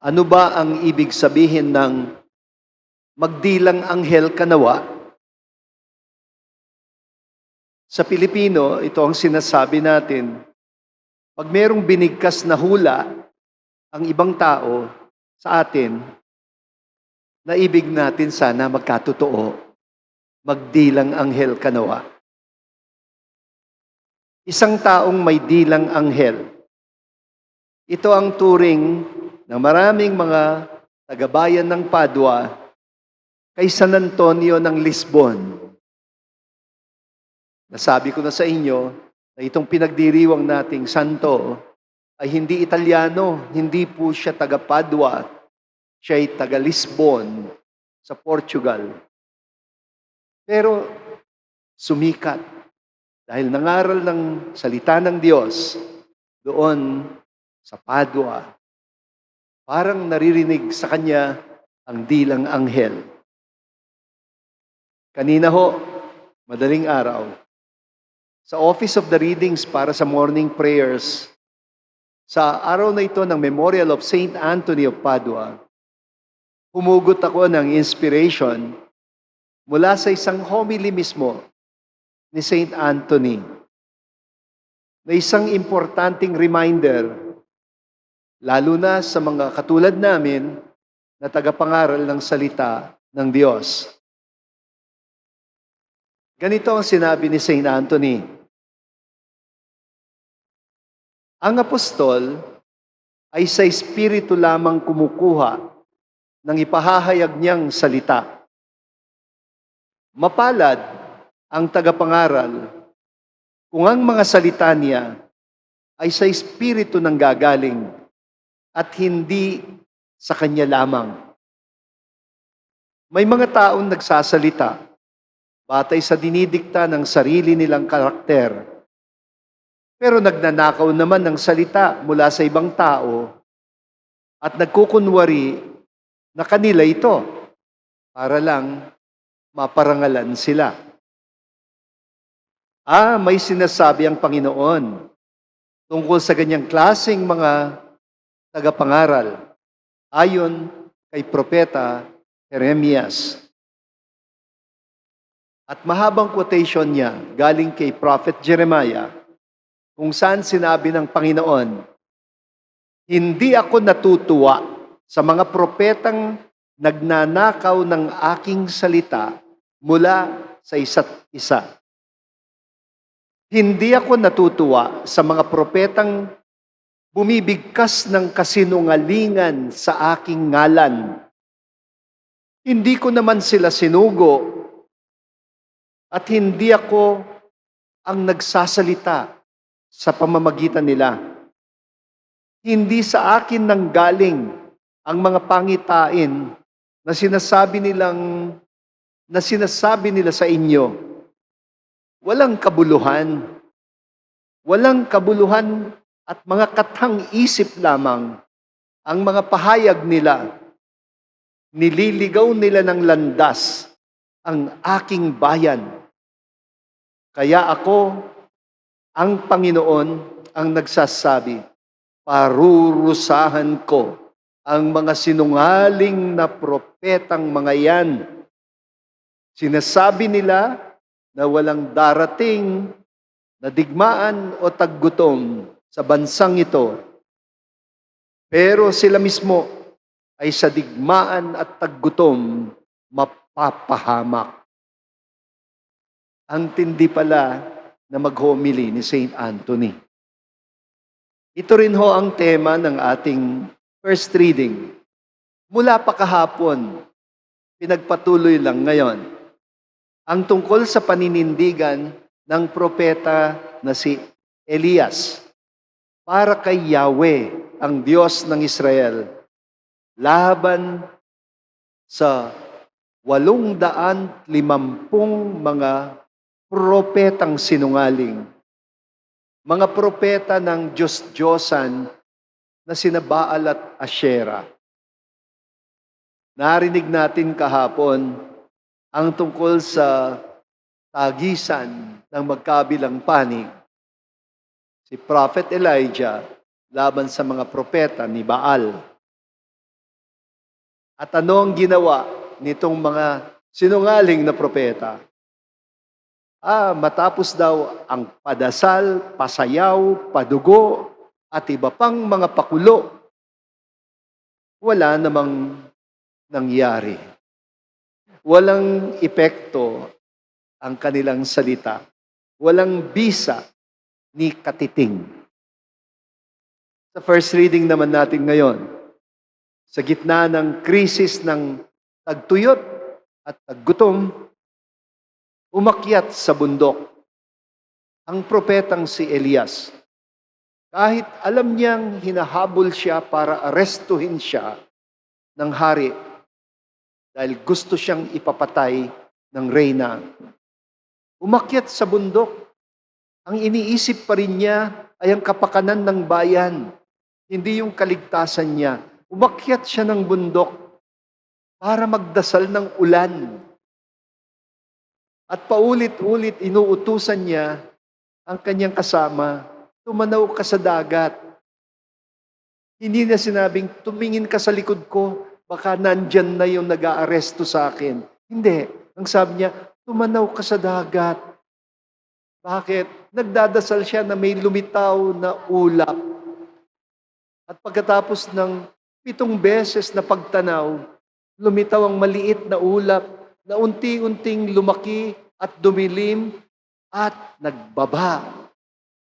Ano ba ang ibig sabihin ng magdilang anghel kanawa? Sa Pilipino, ito ang sinasabi natin. Pag merong binigkas na hula ang ibang tao sa atin, na ibig natin sana magkatotoo, magdilang anghel kanawa. Isang taong may dilang anghel. Ito ang turing ng maraming mga tagabayan ng Padua kay San Antonio ng Lisbon. Nasabi ko na sa inyo na itong pinagdiriwang nating santo ay hindi Italiano, hindi po siya taga Padua, siya ay taga Lisbon sa Portugal. Pero sumikat dahil nangaral ng salita ng Diyos doon sa Padua. Parang naririnig sa kanya ang dilang anghel. Kanina ho, madaling araw, sa Office of the Readings para sa morning prayers, sa araw na ito ng Memorial of Saint Anthony of Padua, humugot ako ng inspiration mula sa isang homily mismo ni Saint Anthony na isang importanteng reminder, lalo na sa mga katulad namin na tagapangaral ng salita ng Diyos. Ganito ang sinabi ni Saint Anthony. Ang apostol ay sa espiritu lamang kumukuha ng ipahahayag niyang salita. Mapalad ang tagapangaral kung ang mga salita niya ay sa espiritu ng gagaling at hindi sa kanya lamang. May mga taong nagsasalita batay sa dinidikta ng sarili nilang karakter pero nagnanakaw naman ng salita mula sa ibang tao at nagkukunwari na kanila ito para lang maparangalan sila. Ah, may sinasabi ang Panginoon tungkol sa ganyang klaseng mga tagapangaral ayon kay Propeta Jeremias. At mahabang quotation niya galing kay Prophet Jeremiah kung saan sinabi ng Panginoon, Hindi ako natutuwa sa mga propetang nagnanakaw ng aking salita mula sa isa't isa. Hindi ako natutuwa sa mga propetang bumibigkas ng kasinungalingan sa aking ngalan. Hindi ko naman sila sinugo at hindi ako ang nagsasalita sa pamamagitan nila. Hindi sa akin nanggaling ang mga pangitain na sinasabi nilang na sinasabi nila sa inyo. Walang kabuluhan. Walang kabuluhan at mga katang isip lamang ang mga pahayag nila. Nililigaw nila ng landas ang aking bayan. Kaya ako ang Panginoon ang nagsasabi, parurusahan ko ang mga sinungaling na propetang mga yan. Sinasabi nila na walang darating na digmaan o taggutom sa bansang ito. Pero sila mismo ay sa digmaan at taggutom mapapahamak. Ang tindi pala na mag-homily ni St. Anthony. Ito rin ho ang tema ng ating first reading. Mula pa kahapon, pinagpatuloy lang ngayon, ang tungkol sa paninindigan ng propeta na si Elias para kay Yahweh, ang Diyos ng Israel, laban sa walong daan limampung mga propetang sinungaling. Mga propeta ng Diyos-Diyosan na sina Baal at Asherah. Narinig natin kahapon ang tungkol sa tagisan ng magkabilang panig. Si Prophet Elijah laban sa mga propeta ni Baal. At ano ang ginawa nitong mga sinungaling na propeta? Ah, matapos daw ang padasal, pasayaw, padugo, at iba pang mga pakulo, wala namang nangyari. Walang epekto ang kanilang salita. Walang bisa ni katiting. Sa first reading naman natin ngayon, sa gitna ng krisis ng tagtuyot at taggutom, umakyat sa bundok ang propetang si Elias. Kahit alam niyang hinahabol siya para arestuhin siya ng hari dahil gusto siyang ipapatay ng reyna. Umakyat sa bundok. Ang iniisip pa rin niya ay ang kapakanan ng bayan, hindi yung kaligtasan niya. Umakyat siya ng bundok para magdasal ng ulan. At paulit-ulit inuutusan niya ang kanyang kasama, tumanaw ka sa dagat. Hindi na sinabing, tumingin ka sa likod ko, baka nandyan na yung nag-aaresto sa akin. Hindi. Ang sabi niya, tumanaw ka sa dagat. Bakit? Nagdadasal siya na may lumitaw na ulap. At pagkatapos ng pitong beses na pagtanaw, lumitaw ang maliit na ulap na unti-unting lumaki at dumilim at nagbaba,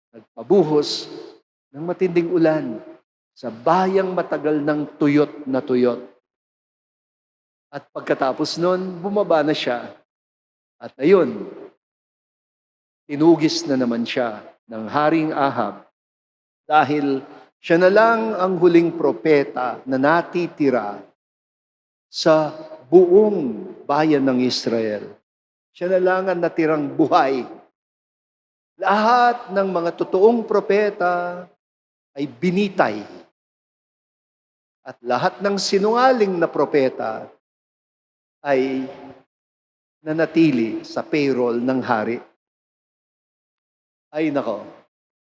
nagpabuhos ng matinding ulan sa bayang matagal ng tuyot na tuyot. At pagkatapos nun, bumaba na siya. At ayun, tinugis na naman siya ng Haring Ahab dahil siya na lang ang huling propeta na natitira sa buong bayan ng Israel. Siya na lang ang natirang buhay. Lahat ng mga totoong propeta ay binitay. At lahat ng sinungaling na propeta ay nanatili sa payroll ng hari. Ay nako,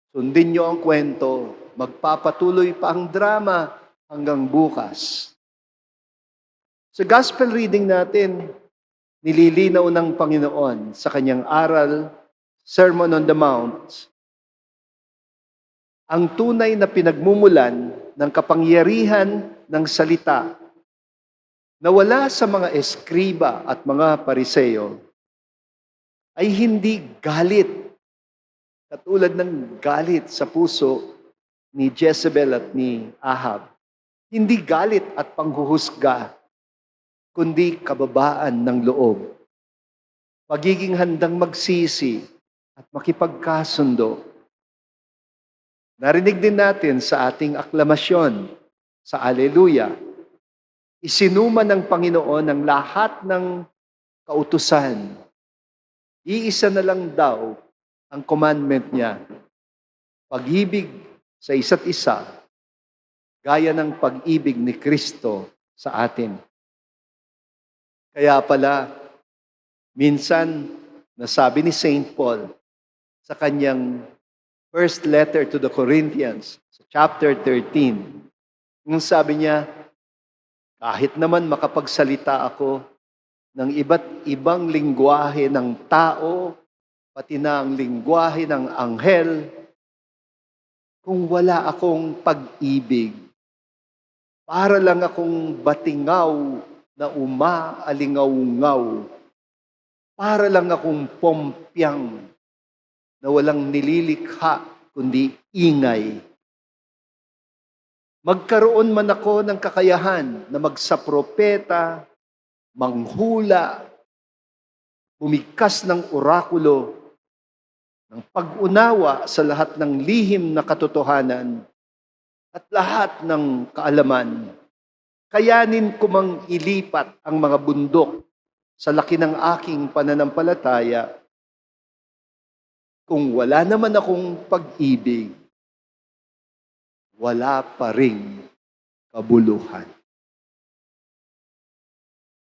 sundin niyo ang kwento, magpapatuloy pa ang drama hanggang bukas. Sa gospel reading natin, nililinaw ng Panginoon sa kanyang aral, Sermon on the Mount, ang tunay na pinagmumulan ng kapangyarihan ng salita na wala sa mga eskriba at mga pariseyo ay hindi galit katulad ng galit sa puso ni Jezebel at ni Ahab. Hindi galit at panghuhusga, kundi kababaan ng loob. Pagiging handang magsisi at makipagkasundo. Narinig din natin sa ating aklamasyon sa Aleluya, isinuman ng Panginoon ang lahat ng kautusan. Iisa na lang daw ang commandment niya. Pag-ibig sa isa't isa, gaya ng pag-ibig ni Kristo sa atin. Kaya pala, minsan, nasabi ni St. Paul sa kanyang first letter to the Corinthians, chapter 13, nung sabi niya, kahit naman makapagsalita ako ng iba't ibang lingwahe ng tao, pati na ang lingwahe ng anghel, kung wala akong pag-ibig, para lang akong batingaw na umaalingaw-ngaw, para lang akong pompyang na walang nililikha kundi ingay. Magkaroon man ako ng kakayahan na magsapropeta, manghula, bumigkas ng orakulo, ng pag-unawa sa lahat ng lihim na katotohanan at lahat ng kaalaman. Kayanin ko mang ilipat ang mga bundok sa laki ng aking pananampalataya kung wala naman akong pag-ibig, wala pa ring kabuluhan.